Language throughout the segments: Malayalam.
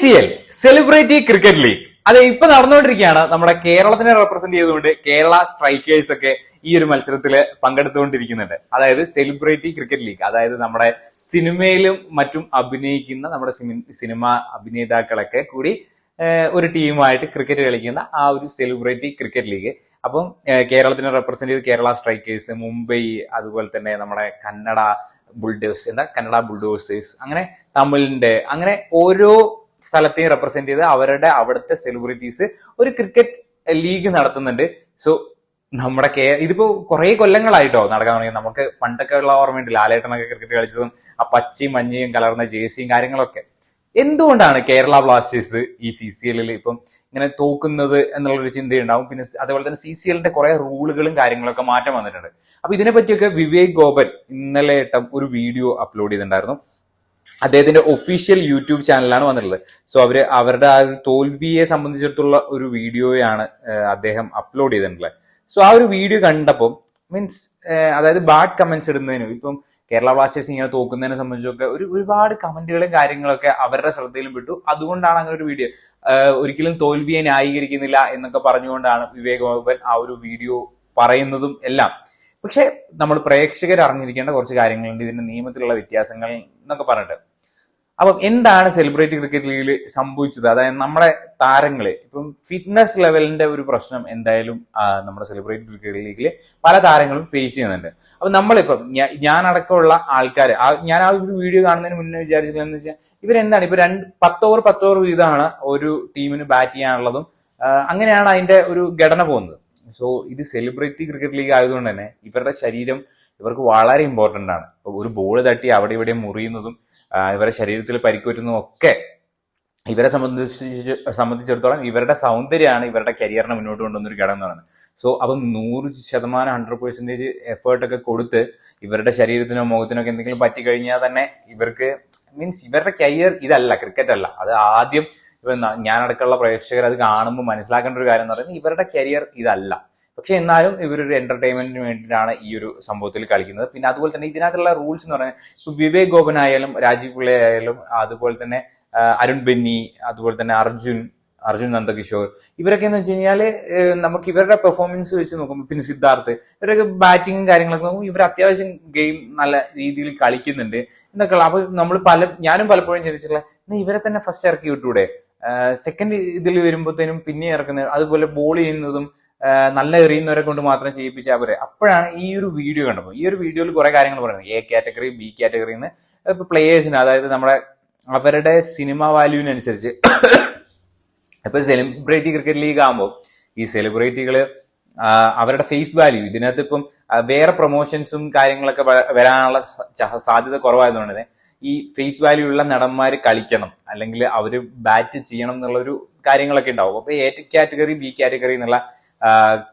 C L celebrity cricket league. അതെ ഇപ്പൊ നടന്നുകൊണ്ടിരിക്കുകയാണ്. നമ്മുടെ കേരളത്തിനെ റെപ്രസെന്റ് ചെയ്തുകൊണ്ട് കേരള സ്ട്രൈക്കേഴ്സ് ഒക്കെ ഈ ഒരു മത്സരത്തിൽ പങ്കെടുത്തുകൊണ്ടിരിക്കുന്നുണ്ട്. അതായത് സെലിബ്രിറ്റി ക്രിക്കറ്റ് ലീഗ്. അതായത് നമ്മുടെ സിനിമയിലും മറ്റും അഭിനയിക്കുന്ന നമ്മുടെ സിനിമ അഭിനേതാക്കളൊക്കെ കൂടി ഒരു ടീമായിട്ട് ക്രിക്കറ്റ് കളിക്കുന്ന ആ ഒരു സെലിബ്രിറ്റി ക്രിക്കറ്റ് ലീഗ്. അപ്പം കേരളത്തിനെ റെപ്രസെന്റ് ചെയ്ത് കേരള സ്ട്രൈക്കേഴ്സ് മുംബൈ അതുപോലെ തന്നെ നമ്മുടെ കന്നഡ ബുൾഡേഴ്സ് എന്താ? കന്നഡ ബുൾഡോസേഴ്സ് അങ്ങനെ തമിഴിന്റെ അങ്ങനെ ഓരോ സ്ഥലത്തെയും റെപ്രസെന്റ് ചെയ്ത് അവരുടെ അവിടുത്തെ സെലിബ്രിറ്റീസ് ഒരു ക്രിക്കറ്റ് ലീഗ് നടത്തുന്നുണ്ട്. സോ നമ്മുടെ കേ ഇതിപ്പോ കുറെ കൊല്ലങ്ങളായിട്ടോ നടക്കാൻ തുടങ്ങി. നമുക്ക് പണ്ടൊക്കെ ഉള്ള ഓർമ്മയുണ്ട് ലാലേട്ടനൊക്കെ ക്രിക്കറ്റ് കളിച്ചതും ആ പച്ചയും മഞ്ഞയും കലർന്ന ജേഴ്സിയും കാര്യങ്ങളൊക്കെ. എന്തുകൊണ്ടാണ് കേരള ബ്ലാസ്റ്റേഴ്സ് ഈ സി സി എല്ലിൽ ഇപ്പം ഇങ്ങനെ തോക്കുന്നത് എന്നുള്ളൊരു ചിന്തയുണ്ടാവും? പിന്നെ അതേപോലെ തന്നെ സി സി എല്ലിന്റെ കുറെ റൂളുകളും കാര്യങ്ങളൊക്കെ മാറ്റം വന്നിട്ടുണ്ട്. അപ്പൊ ഇതിനെ പറ്റിയൊക്കെ വിവേക് ഗോപൻ ഇന്നലെ ഇട്ട ഒരു വീഡിയോ അപ്ലോഡ് ചെയ്തിട്ടുണ്ടായിരുന്നു. അദ്ദേഹത്തിന്റെ ഒഫീഷ്യൽ യൂട്യൂബ് ചാനലാണ് വന്നിട്ടുള്ളത്. സോ അവർ അവരുടെ ആ ഒരു തോൽവിയെ സംബന്ധിച്ചിടത്തുള്ള ഒരു വീഡിയോയാണ് അദ്ദേഹം അപ്ലോഡ് ചെയ്തിട്ടുള്ളത്. സോ ആ ഒരു വീഡിയോ കണ്ടപ്പോൾ മീൻസ് അതായത് ബാഡ് കമന്റ്സ് ഇടുന്നതിനും ഇപ്പം കേരള ബ്ലാസ്റ്റേഴ്സ് ഇങ്ങനെ തോക്കുന്നതിനെ സംബന്ധിച്ചൊക്കെ ഒരു ഒരുപാട് കമന്റുകളും കാര്യങ്ങളൊക്കെ അവരുടെ ശ്രദ്ധയിലും വിട്ടു അതുകൊണ്ടാണ് അങ്ങനെ ഒരു വീഡിയോ ഒരിക്കലും തോൽവിയെ ന്യായീകരിക്കുന്നില്ല എന്നൊക്കെ പറഞ്ഞുകൊണ്ടാണ് വിവേക് ബാബൻ ആ ഒരു വീഡിയോ പറയുന്നതും എല്ലാം. പക്ഷെ നമ്മൾ പ്രേക്ഷകർ അറിഞ്ഞിരിക്കേണ്ട കുറച്ച് കാര്യങ്ങളുണ്ട്. ഇതിന്റെ നിയമത്തിലുള്ള വ്യത്യാസങ്ങൾ എന്നൊക്കെ പറഞ്ഞിട്ട്. അപ്പം എന്താണ് സെലിബ്രിറ്റി ക്രിക്കറ്റ് ലീഗിൽ സംഭവിച്ചത്? അതായത് നമ്മുടെ താരങ്ങളെ ഇപ്പം ഫിറ്റ്നസ് ലെവലിന്റെ ഒരു പ്രശ്നം എന്തായാലും നമ്മുടെ സെലിബ്രിറ്റി ക്രിക്കറ്റ് ലീഗിൽ പല താരങ്ങളും ഫേസ് ചെയ്യുന്നുണ്ട്. അപ്പൊ നമ്മളിപ്പം ഞാൻ ഞാനടക്കമുള്ള ആൾക്കാർ ഞാൻ ആ ഒരു വീഡിയോ കാണുന്നതിന് മുന്നേ വിചാരിച്ചില്ലെന്ന് വെച്ചാൽ ഇവരെന്താണ്? ഇപ്പൊ രണ്ട് പത്ത് ഓവർ പത്ത് ഓവർ വീതമാണ് ഒരു ടീമിന് ബാറ്റ് ചെയ്യാനുള്ളതും അങ്ങനെയാണ് അതിന്റെ ഒരു ഘടന പോകുന്നത്. സോ ഇത് സെലിബ്രിറ്റി ക്രിക്കറ്റ് ലീഗ് ആയതുകൊണ്ട് തന്നെ ഇവരുടെ ശരീരം ഇവർക്ക് വളരെ ഇമ്പോർട്ടന്റ് ആണ്. ഒരു ബോൾ തട്ടി അവിടെ ഇവിടെ മുറിയുന്നതും ഇവരുടെ ശരീരത്തിൽ പരിക്കുറ്റുന്നതും ഒക്കെ ഇവരെ സംബന്ധിച്ച് സംബന്ധിച്ചിടത്തോളം ഇവരുടെ സൗന്ദര്യമാണ് ഇവരുടെ കരിയറിനെ മുന്നോട്ട് കൊണ്ടുവന്നൊരു ഘടകം എന്ന് പറയുന്നത്. സോ അപ്പം നൂറ് ശതമാനം ഹൺഡ്രഡ് പെർസെന്റേജ് എഫേർട്ടൊക്കെ കൊടുത്ത് ഇവരുടെ ശരീരത്തിനോ മുഖത്തിനോ ഒക്കെ എന്തെങ്കിലും പറ്റി കഴിഞ്ഞാൽ തന്നെ ഇവർക്ക് മീൻസ് ഇവരുടെ കരിയർ ഇതല്ല ക്രിക്കറ്റ് അല്ല. അത് ആദ്യം ഇപ്പം ഞാനടക്കമുള്ള പ്രേക്ഷകർ അത് കാണുമ്പോൾ മനസ്സിലാക്കേണ്ട ഒരു കാര്യം എന്ന് പറയുന്നത് ഇവരുടെ കരിയർ ഇതല്ല. പക്ഷെ എന്നാലും ഇവരൊരു എന്റർടൈൻമെന്റിന് വേണ്ടിയിട്ടാണ് ഈ ഒരു സംഭവത്തിൽ കളിക്കുന്നത്. പിന്നെ അതുപോലെ തന്നെ ഇതിനകത്തുള്ള റൂൾസ് എന്ന് പറഞ്ഞാൽ ഇപ്പൊ വിവേക് ഗോപൻ ആയാലും രാജീവ് പിള്ളെ ആയാലും അതുപോലെ തന്നെ അരുൺ ബെന്നി അതുപോലെ തന്നെ അർജുൻ അർജുൻ നന്ദകിഷോർ ഇവരൊക്കെ എന്ന് വെച്ച് കഴിഞ്ഞാൽ ഏഹ്, നമുക്ക് ഇവരുടെ പെർഫോമൻസ് വെച്ച് നോക്കുമ്പോൾ പിന്നെ സിദ്ധാർത്ഥ് ഇവരൊക്കെ ബാറ്റിങ്ങും കാര്യങ്ങളൊക്കെ നോക്കുമ്പോൾ ഇവർ അത്യാവശ്യം ഗെയിം നല്ല രീതിയിൽ കളിക്കുന്നുണ്ട് എന്നൊക്കെയുള്ള. അപ്പൊ നമ്മൾ പല ഞാനും പലപ്പോഴും ചിന്തിച്ചിട്ടുള്ള "എന്നാ ഇവരെ തന്നെ ഫസ്റ്റ് ഇറക്കി വിട്ടൂടെ? സെക്കൻഡ് ഇതിൽ വരുമ്പോഴത്തേനും പിന്നെ ഇറക്കുന്നത് അതുപോലെ ബോൾ ചെയ്യുന്നതും നല്ല എറിയുന്നവരെ കൊണ്ട് മാത്രം ചെയ്യിപ്പിച്ചാൽ പോരെ. അപ്പോഴാണ് ഈ ഒരു വീഡിയോ കണ്ടപ്പോൾ ഈ ഒരു വീഡിയോയിൽ കുറെ കാര്യങ്ങൾ പറയുന്നത്. എ കാറ്റഗറി ബി കാറ്റഗറി എന്ന് ഇപ്പൊ പ്ലേയേഴ്സിന് അതായത് നമ്മുടെ അവരുടെ സിനിമ വാല്യൂവിനനുസരിച്ച് ഇപ്പൊ സെലിബ്രിറ്റി ക്രിക്കറ്റ് ലീഗ് ആകുമ്പോൾ ഈ സെലിബ്രിറ്റികൾ അവരുടെ ഫേസ് വാല്യൂ ഇതിനകത്ത് ഇപ്പം വേറെ പ്രൊമോഷൻസും കാര്യങ്ങളൊക്കെ വരാനുള്ള സാധ്യത കുറവായതുകൊണ്ട് തന്നെ ഈ ഫേസ് വാല്യൂ ഉള്ള നടന്മാർ കളിക്കണം. അല്ലെങ്കിൽ അവർ ബാറ്റ് ചെയ്യണം എന്നുള്ള ഒരു കാര്യങ്ങളൊക്കെ ഉണ്ടാവും. അപ്പൊ എ കാറ്റഗറി ബി കാറ്റഗറി എന്നുള്ള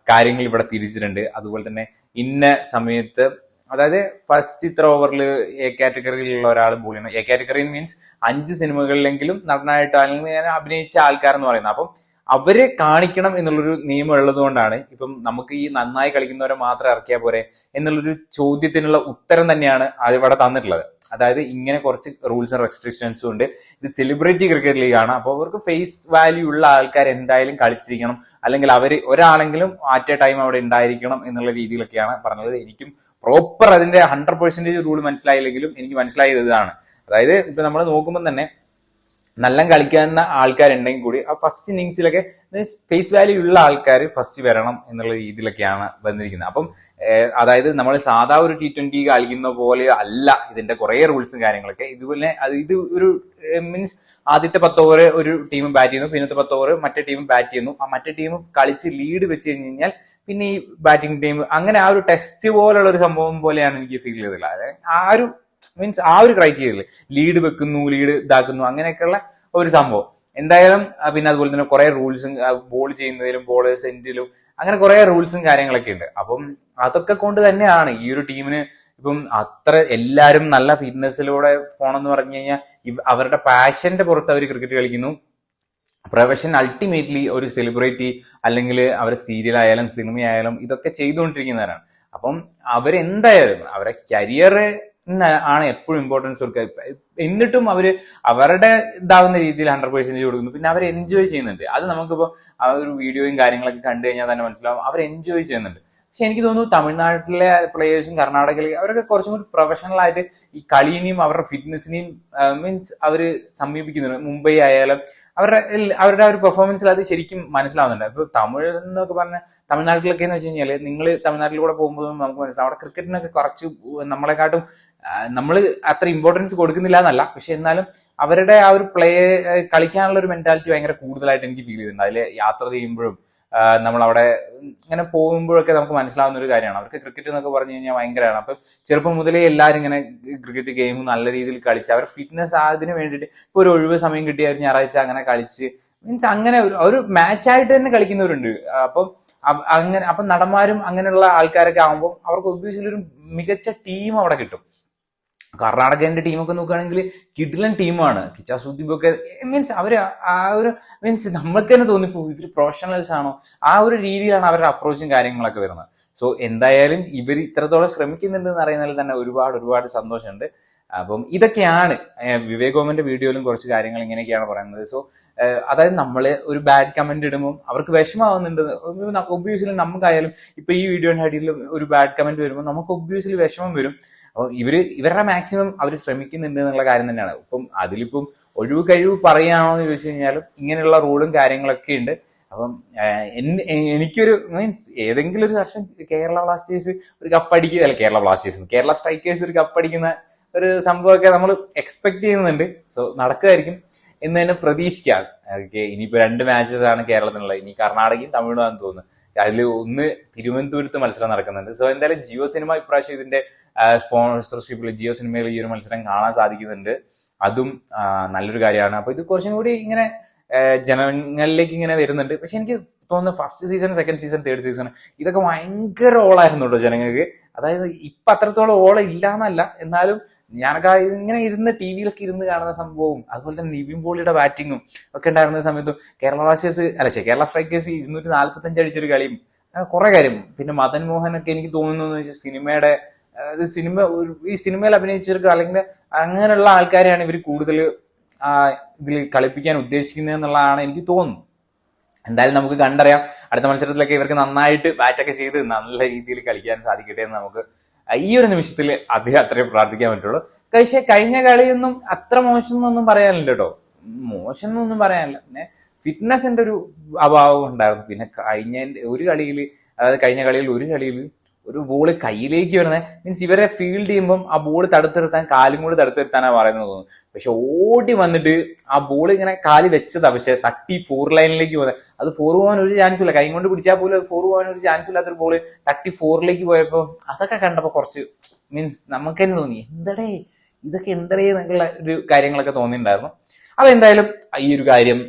കാര്യങ്ങൾ ഇവിടെ തിരിച്ചിട്ടുണ്ട്. അതുപോലെ തന്നെ ഇന്ന സമയത്ത് അതായത് ഫസ്റ്റ് ഇത്ര ഓവറിൽ എ കാറ്റഗറിയിലുള്ള ഒരാൾ ബോൾ ചെയ്യണം എ കാറ്റഗറി മീൻസ് അഞ്ച് സിനിമകളിലെങ്കിലും നടനായിട്ട് അല്ലെങ്കിൽ ഞാൻ അഭിനയിച്ച ആൾക്കാരെന്ന് പറയുന്നത്. അപ്പം അവരെ കാണിക്കണം എന്നുള്ളൊരു നിയമം ഉള്ളത് കൊണ്ടാണ് ഇപ്പം നമുക്ക് ഈ നന്നായി കളിക്കുന്നവരെ മാത്രം ഇറക്കിയാൽ പോരെ എന്നുള്ളൊരു ചോദ്യത്തിനുള്ള ഉത്തരം തന്നെയാണ് അവിടെ തന്നിട്ടുള്ളത്. അതായത് ഇങ്ങനെ കുറച്ച് റൂൾസ് റെസ്ട്രിക്ഷൻസും ഉണ്ട്. ഇത് സെലിബ്രിറ്റി ക്രിക്കറ്റ് ലീഗാണ് അപ്പോൾ അവർക്ക് ഫേസ് വാല്യൂ ഉള്ള ആൾക്കാർ എന്തായാലും കളിച്ചിരിക്കണം. അല്ലെങ്കിൽ അവർ ഒരാളെങ്കിലും ആറ്റ് എ ടൈം അവിടെ ഉണ്ടായിരിക്കണം എന്നുള്ള രീതിയിലൊക്കെയാണ് പറഞ്ഞത്. എനിക്കും പ്രോപ്പർ അതിന്റെ ഹൺഡ്രഡ് പെർസെന്റേജ് റൂൾ മനസ്സിലായില്ലെങ്കിലും എനിക്ക് മനസ്സിലായത് ഇതാണ്. അതായത് ഇപ്പൊ നമ്മൾ നോക്കുമ്പോൾ തന്നെ നല്ല കളിക്കുന്ന ആൾക്കാരുണ്ടെങ്കിൽ കൂടി ആ ഫസ്റ്റ് ഇന്നിങ്സിലൊക്കെ മീൻസ് ഫേസ് വാല്യൂ ഉള്ള ആൾക്കാർ ഫസ്റ്റ് വരണം എന്നുള്ള രീതിയിലൊക്കെയാണ് വന്നിരിക്കുന്നത്. അപ്പം അതായത് നമ്മൾ സാധാ ഒരു ടി ട്വന്റി കളിക്കുന്ന പോലെ അല്ല ഇതിന്റെ കുറേ റൂൾസും കാര്യങ്ങളൊക്കെ. ഇതുപോലെ അത് ഇത് ഒരു മീൻസ് ആദ്യത്തെ പത്ത് ഓവർ ഒരു ടീം ബാറ്റ് ചെയ്യുന്നു പിന്നത്തെ പത്ത് ഓവർ മറ്റേ ടീം ബാറ്റ് ചെയ്യുന്നു. ആ മറ്റേ ടീം കളിച്ച് ലീഡ് വെച്ച് കഴിഞ്ഞ് കഴിഞ്ഞാൽ പിന്നെ ഈ ബാറ്റിംഗ് ടീം അങ്ങനെ ആ ഒരു ടെസ്റ്റ് പോലുള്ള ഒരു സംഭവം പോലെയാണ് എനിക്ക് ഫീൽ ചെയ്തിട്ടുള്ളത്. ആ ഒരു മീൻസ് ആ ഒരു ക്രൈറ്റീരിയയിൽ ലീഡ് വെക്കുന്നു ലീഡ് ഇതാക്കുന്നു അങ്ങനെയൊക്കെയുള്ള ഒരു സംഭവം. എന്തായാലും പിന്നെ അതുപോലെ തന്നെ കുറെ റൂൾസും ബോൾ ചെയ്യുന്നതിലും ബോൾ സെന്റിലും അങ്ങനെ കുറെ റൂൾസും കാര്യങ്ങളൊക്കെ ഉണ്ട്. അപ്പം അതൊക്കെ കൊണ്ട് തന്നെയാണ് ഈ ഒരു ടീമിന് ഇപ്പം അത്ര എല്ലാവരും നല്ല ഫിറ്റ്നസ്സിലൂടെ പോണെന്ന് പറഞ്ഞു കഴിഞ്ഞാൽ അവരുടെ പാഷന്റെ പുറത്ത് അവർ ക്രിക്കറ്റ് കളിക്കുന്നു. പ്രൊഫഷൻ അൾട്ടിമേറ്റ്ലി ഒരു സെലിബ്രിറ്റി അല്ലെങ്കിൽ അവർ സീരിയൽ ആയാലും സിനിമ ആയാലും ഇതൊക്കെ ചെയ്തുകൊണ്ടിരിക്കുന്നവരാണ്. അപ്പം അവരെന്തായാലും അവരെ കരിയർ ആണ് എപ്പോഴും ഇമ്പോർട്ടൻസ് കൊടുക്കുക. എന്നിട്ടും അവർ അവരുടെ ഇതാവുന്ന രീതിയിൽ ഹൺഡ്രഡ് പെർസെന്റേജ് കൊടുക്കുന്നു. പിന്നെ അവർ എൻജോയ് ചെയ്യുന്നുണ്ട്. അത് നമുക്കിപ്പോ ആ ഒരു വീഡിയോയും കാര്യങ്ങളൊക്കെ കണ്ടു കഴിഞ്ഞാൽ തന്നെ മനസ്സിലാവും. അവർ എൻജോയ് ചെയ്യുന്നുണ്ട്. പക്ഷെ എനിക്ക് തോന്നുന്നു തമിഴ്നാട്ടിലെ പ്ലേയേഴ്സും കർണാടകയിലെ അവരൊക്കെ കുറച്ചും കൂടി പ്രൊഫഷണൽ ആയിട്ട് ഈ കളിനെയും അവരുടെ ഫിറ്റ്നസിനെയും മീൻസ് അവർ സമീപിക്കുന്നുണ്ട്. മുംബൈ ആയാലും അവരുടെ അവരുടെ ഒരു പെർഫോമൻസിൽ അത് ശരിക്കും മനസ്സിലാവുന്നുണ്ട്. അപ്പൊ തമിഴ് എന്നൊക്കെ പറഞ്ഞ തമിഴ്നാട്ടിലൊക്കെ എന്ന് വെച്ച് കഴിഞ്ഞാൽ നിങ്ങൾ തമിഴ്നാട്ടിലൂടെ പോകുമ്പോഴും നമുക്ക് മനസ്സിലാവും. അവിടെ ക്രിക്കറ്റിനൊക്കെ കുറച്ച് നമ്മളെക്കാട്ടും നമ്മൾ അത്ര ഇമ്പോർട്ടൻസ് കൊടുക്കുന്നില്ല എന്നല്ല പക്ഷെ എന്നാലും അവരുടെ ആ ഒരു പ്ലേ കളിക്കാനുള്ള ഒരു മെന്റാലിറ്റി ഭയങ്കര കൂടുതലായിട്ട് എനിക്ക് ഫീൽ ചെയ്യുന്നുണ്ട്. അതിൽ യാത്ര ചെയ്യുമ്പോഴും നമ്മൾ അവിടെ ഇങ്ങനെ പോകുമ്പോഴൊക്കെ നമുക്ക് മനസ്സിലാവുന്ന ഒരു കാര്യമാണ്. അവർക്ക് ക്രിക്കറ്റ് എന്നൊക്കെ പറഞ്ഞു കഴിഞ്ഞാൽ ഭയങ്കരമാണ്. അപ്പം ചെറുപ്പം മുതലേ എല്ലാവരും ഇങ്ങനെ ക്രിക്കറ്റ് ഗെയിം നല്ല രീതിയിൽ കളിച്ച് അവർ ഫിറ്റ്നസ് അതിന് വേണ്ടിയിട്ട് ഇപ്പോൾ ഒരു ഒഴിവ് സമയം കിട്ടിയ ഒരു ഞായറാഴ്ച അങ്ങനെ കളിച്ച് മീൻസ് അങ്ങനെ ഒരു ഒരു മാച്ചായിട്ട് തന്നെ കളിക്കുന്നവരുണ്ട്. അപ്പം അങ്ങനെ അപ്പം നടന്മാരും അങ്ങനെയുള്ള ആൾക്കാരൊക്കെ ആകുമ്പോൾ അവർക്ക് ഒബ്വിയസ്ലി ഒരു മികച്ച ടീം അവിടെ കിട്ടും. കർണാടകന്റെ ടീമൊക്കെ നോക്കുകയാണെങ്കിൽ കിഡിലൻ ടീമാണ് കിച്ച സുദീപൊക്കെ മീൻസ് അവർ ആ ഒരു മീൻസ് നമ്മൾക്ക് തന്നെ തോന്നിപ്പോ ഇവർ പ്രൊഫഷണൽസ് ആണോ? ആ ഒരു രീതിയിലാണ് അവരുടെ അപ്രോച്ചും കാര്യങ്ങളൊക്കെ വരുന്നത്. സോ എന്തായാലും ഇവർ ഇത്രത്തോളം ശ്രമിക്കുന്നുണ്ട് എന്ന് അറിയുന്നതിൽ തന്നെ ഒരുപാട് ഒരുപാട് സന്തോഷമുണ്ട്. അപ്പം ഇതൊക്കെയാണ് വിവേകോമന്റെ വീഡിയോയിലും കുറച്ച് കാര്യങ്ങൾ ഇങ്ങനെയൊക്കെയാണ് പറയുന്നത്. സോ അതായത് നമ്മൾ ഒരു ബാഡ് കമന്റ് ഇടുമ്പോൾ അവർക്ക് വിഷമാവുന്നുണ്ട്. ഒബ്വിയസ്ലി നമുക്കായാലും ഇപ്പൊ ഈ വീഡിയോന്റെ അടിയിൽ ഒരു ബാഡ് കമന്റ് വരുമ്പോൾ നമുക്ക് ഒബ്വിയസ്ലി വിഷമം വരും. അപ്പോൾ ഇവർ ഇവരുടെ മാക്സിമം അവർ ശ്രമിക്കുന്നുണ്ട് എന്നുള്ള കാര്യം തന്നെയാണ്. ഇപ്പം അതിലിപ്പം ഒഴിവ് കഴിവ് പറയുകയാണോ എന്ന് ചോദിച്ചു കഴിഞ്ഞാലും ഇങ്ങനെയുള്ള റൂളും കാര്യങ്ങളൊക്കെ ഉണ്ട്. അപ്പം എനിക്കൊരു മീൻസ് ഏതെങ്കിലും ഒരു വർഷം കേരള ബ്ലാസ്റ്റേഴ്സ് ഒരു കപ്പടിക്കുക അല്ല കേരള ബ്ലാസ്റ്റേഴ്സ് കേരള സ്ട്രൈക്കേഴ്സ് ഒരു കപ്പടിക്കുന്ന ഒരു സംഭവമൊക്കെ നമ്മൾ എക്സ്പെക്ട് ചെയ്യുന്നുണ്ട്. സോ നടക്കുമായിരിക്കും എന്ന് തന്നെ പ്രതീക്ഷിക്കാം. ഓക്കെ ഇനിയിപ്പോ രണ്ട് മാച്ചസ് ആണ് കേരളത്തിനുള്ളത്. ഇനി കർണാടകയും തമിഴ്നാടും തോന്നുന്നു. അതിൽ ഒന്ന് തിരുവനന്തപുരത്ത് മത്സരം നടക്കുന്നുണ്ട്. സോ എന്തായാലും ജിയോ സിനിമ ഇപ്രാവശ്യം ഇതിന്റെ സ്പോൺസർഷിപ്പിൽ ജിയോ സിനിമയിൽ ഈ ഒരു മത്സരം കാണാൻ സാധിക്കുന്നുണ്ട്. അതും നല്ലൊരു കാര്യമാണ്. അപ്പൊ ഇത് കുറച്ചും കൂടി ഇങ്ങനെ ജനങ്ങളിലേക്ക് ഇങ്ങനെ വരുന്നുണ്ട്. പക്ഷെ എനിക്ക് തോന്നുന്നു first season second season third season ഇതൊക്കെ ഭയങ്കര ഓളായിരുന്നു കേട്ടോ ജനങ്ങൾക്ക്. അതായത് ഇപ്പൊ അത്രത്തോളം ഓളം ഇല്ല എന്നല്ല എന്നാലും ഞാനൊക്കെ ഇങ്ങനെ ഇരുന്ന് ടി വിയിലൊക്കെ ഇരുന്ന് കാണുന്ന സംഭവവും അതുപോലെ തന്നെ നിവിൻ പോളിയുടെ ബാറ്റിങ്ങും ഒക്കെ ഉണ്ടായിരുന്ന സമയത്തും കേരള ബ്ലാസ്റ്റേഴ്സ് അല്ല ശരി കേരള സ്ട്രൈക്കേഴ്സ് ഇരുന്നൂറ്റി നാല്പത്തഞ്ച് അടിച്ചൊരു കളിയും കുറെ കാര്യം. പിന്നെ മദൻ മോഹൻ ഒക്കെ എനിക്ക് തോന്നുന്നു വെച്ചാൽ സിനിമയുടെ സിനിമ ഈ സിനിമയിൽ അഭിനയിച്ചവർക്ക് അല്ലെങ്കിൽ അങ്ങനെയുള്ള ആൾക്കാരെയാണ് ഇവർ കൂടുതൽ ഇതിൽ കളിപ്പിക്കാൻ ഉദ്ദേശിക്കുന്നത് എന്നുള്ളതാണ് എനിക്ക് തോന്നുന്നു എന്തായാലും നമുക്ക് കണ്ടറിയാം. അടുത്ത മത്സരത്തിലൊക്കെ ഇവർക്ക് നന്നായിട്ട് ബാറ്റൊക്കെ ചെയ്ത് നല്ല രീതിയിൽ കളിക്കാൻ സാധിക്കട്ടെ എന്ന് നമുക്ക് ഈ ഒരു നിമിഷത്തിൽ അധികം അത്രയും പ്രാർത്ഥിക്കാൻ പറ്റുള്ളൂ. പക്ഷേ കഴിഞ്ഞ കളിയൊന്നും അത്ര മോശം എന്നൊന്നും പറയാനില്ല കേട്ടോ. മോശം എന്നൊന്നും പറയാനില്ല. പിന്നെ ഫിറ്റ്നസിന്റെ ഒരു അഭാവം ഉണ്ടായിരുന്നു. പിന്നെ കഴിഞ്ഞ ഒരു കളിയിൽ അതായത് കഴിഞ്ഞ കളിയിൽ ഒരു കളിയിൽ ഒരു ബോൾ കയ്യിലേക്ക് വരുന്നത് മീൻസ് ഇവരെ ഫീൽഡ് ചെയ്യുമ്പം ആ ബോൾ തടുത്തിരുത്താൻ കാലും കൂടി തടുത്തിരുത്താനാണ് പറയുന്നത് തോന്നുന്നു. പക്ഷെ ഓടി വന്നിട്ട് ആ ബോൾ ഇങ്ങനെ കാൽ വെച്ചതാ. പക്ഷെ തട്ടി ഫോർ ലൈനിലേക്ക് പോകുന്നത് അത് ഫോർ പോകാൻ ഒരു ചാൻസ് ഇല്ല. കൈ കൊണ്ട് പിടിച്ചാൽ പോലും ഫോർ പോകാൻ ഒരു ചാൻസ് ഇല്ലാത്തൊരു ബോൾ തട്ടി ഫോറിലേക്ക് പോയപ്പോൾ അതൊക്കെ കണ്ടപ്പോൾ കുറച്ച് മീൻസ് നമുക്ക് തന്നെ തോന്നി. എന്തടേ? ഇതൊക്കെ എന്തടേ എന്നുള്ള ഒരു കാര്യങ്ങളൊക്കെ തോന്നിയിട്ടുണ്ടായിരുന്നു. അപ്പൊ എന്തായാലും ഈ ഒരു കാര്യം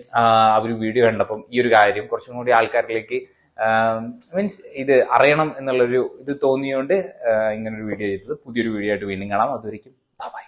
അവർ വീഡിയോ കണ്ടപ്പം ഈ ഒരു കാര്യം കുറച്ചും കൂടി ആൾക്കാരിലേക്ക് മീൻസ് ഇത് അറിയണം എന്നുള്ളൊരു ഇത് തോന്നിയോണ്ട് ഇങ്ങനൊരു വീഡിയോ ചെയ്തത്. പുതിയൊരു വീഡിയോ ആയിട്ട് വീണ്ടും കാണാം. അതുവരെയും ബൈ